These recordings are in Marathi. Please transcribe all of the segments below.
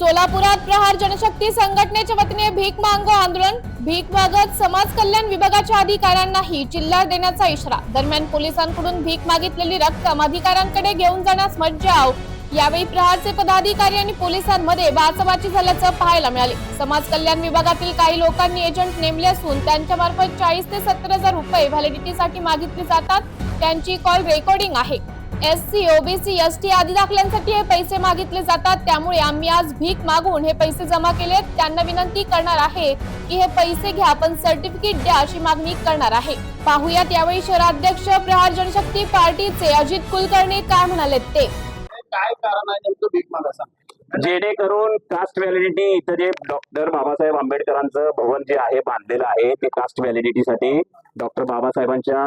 सोलापुरात प्रहार जनशक्ती संघटनेच्या वतीने भीक मागो आंदोलन. भीक मागत समाज कल्याण विभागाच्या अधिकाऱ्यांनाही चिल्लर देण्याचा इशारा. दरम्यान पोलिसांकडून भीक मागितलेली रक्कम अधिकाऱ्यांकडे घेऊन जाण्यास मज्जाव यावेळी प्रहारचे पदाधिकारी आणि पोलिसांमध्ये बाचाबाची झाल्याचं पाहायला मिळाले. समाज कल्याण विभागातील काही लोकांनी एजंट नेमले असून त्यांच्यामार्फत चाळीस ते सत्तर हजार रुपये व्हॅलिडिटीसाठी मागितले जातात. त्यांची कॉल रेकॉर्डिंग आहे. S C OBC S T आदी दाखल्यांसाठी हे पैसे मागितले जातात. त्यामुळे आम्ही आज भीक मागून हे पैसे जमा केलेत त्यांना विनंती करणार आहे की हे पैसे घ्या पण सर्टिफिकेट द्या अशी मागणी करणार आहे. पाहुयात यावेळी शहराध्यक्ष प्रहार जनशक्ती पार्टीचे अजित कुलकर्णी काय म्हणालेत ते? काय कारण आहे नेमकं भीक जेणेकरून कास्ट व्हॅलिडिटी इथं जे डॉक्टर बाबासाहेब आंबेडकरांचं भवन जे आहे बांधलेलं आहे ते कास्ट व्हॅलिडिटीसाठी डॉक्टर बाबासाहेबांच्या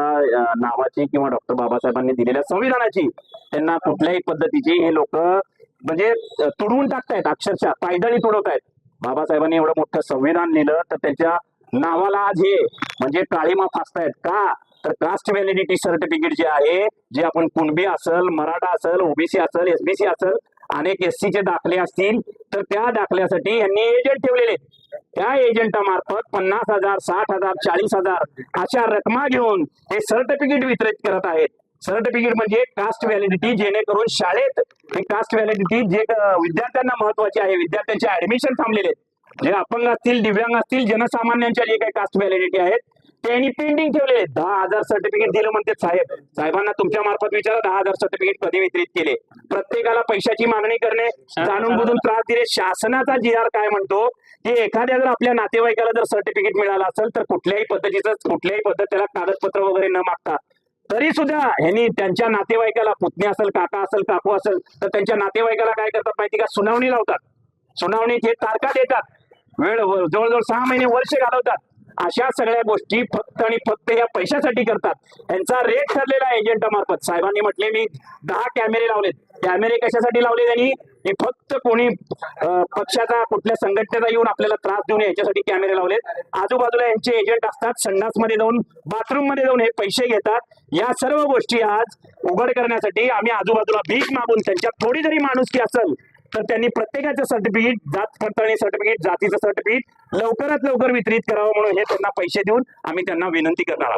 नावाची किंवा डॉक्टर बाबासाहेबांनी दिलेल्या संविधानाची त्यांना कुठल्याही पद्धतीची हे लोक म्हणजे तुडवून टाकतायत अक्षरशः पायदळी तुडवतायत. बाबासाहेबांनी एवढं मोठं संविधान लिहिलं तर त्यांच्या नावाला आज हे म्हणजे काळीमा फासतायत का? तर कास्ट व्हॅलिडिटी सर्टिफिकेट जे आहे जे आपण कुणबी असेल मराठा असेल ओबीसी असेल एसबीसी असेल अनेक एस चे दाखले असतील तर त्या दाखल्यासाठी यांनी एजंट ठेवलेले. त्या एजंटामार्फत पन्नास हजार साठ हजार चाळीस हजार अशा रकमा घेऊन हे सर्टिफिकेट वितरित करत आहेत. सर्टिफिकेट म्हणजे कास्ट व्हॅलिडिटी जेणेकरून शाळेत हे कास्ट व्हॅलिडिटी जे विद्यार्थ्यांना महत्त्वाचे आहे विद्यार्थ्यांचे ऍडमिशन थांबलेले जे अपंग असतील दिव्यांग असतील जनसामान्यांच्या जे काही कास्ट व्हॅलिडिटी आहेत त्यांनी पेंडिंग ठेवले. दहा हजार सर्टिफिकेट दिलं म्हणते साहेब. साहेबांना तुमच्या मार्फत विचारा दहा हजार सर्टिफिकेट कधी वितरित केले. प्रत्येकाला पैशाची मागणी करणे जाणून बुजून त्रास दिले. शासनाचा जी आर काय म्हणतो? की एखाद्या जर आपल्या नातेवाईकाला जर सर्टिफिकेट मिळालं असेल तर कुठल्याही पद्धतीचं कुठल्याही पद्धत त्याला कागदपत्र वगैरे न मागता. तरी सुद्धा ह्यांनी त्यांच्या नातेवाईकाला पुतणी असेल काका असेल काकू असेल तर त्यांच्या नातेवाईकाला काय करतात माहिती का? सुनावणी लावतात. सुनावणीत हे तारखा देतात. वेळ जवळजवळ सहा महिने वर्ष घालवतात. अशा सगळ्या गोष्टी फक्त आणि फक्त या पैशासाठी करतात. यांचा रेट ठरलेला आहे एजंटामार्फत साहेबांनी म्हटले मी दहा कॅमेरे लावलेत. कॅमेरे कशासाठी लावले त्यांनी हे फक्त कोणी पक्षाचा कुठल्या संघटनेचा येऊन आपल्याला त्रास देऊ नये याच्यासाठी कॅमेरे लावलेत. आजूबाजूला यांचे एजंट असतात संडासमध्ये जाऊन बाथरूममध्ये जाऊन हे पैसे घेतात. या सर्व गोष्टी आज उघड करण्यासाठी आम्ही आजूबाजूला भीक मागून त्यांच्यात थोडी जरी माणुसकी असेल तर त्यांनी प्रत्येकाचं सर्टिफिकेट जात पडताळणी सर्टिफिकेट जातीचं सर्टिफिकेट लवकरात लवकर वितरित करावं म्हणून हे त्यांना पैसे देऊन आम्ही त्यांना विनंती करणार आहोत.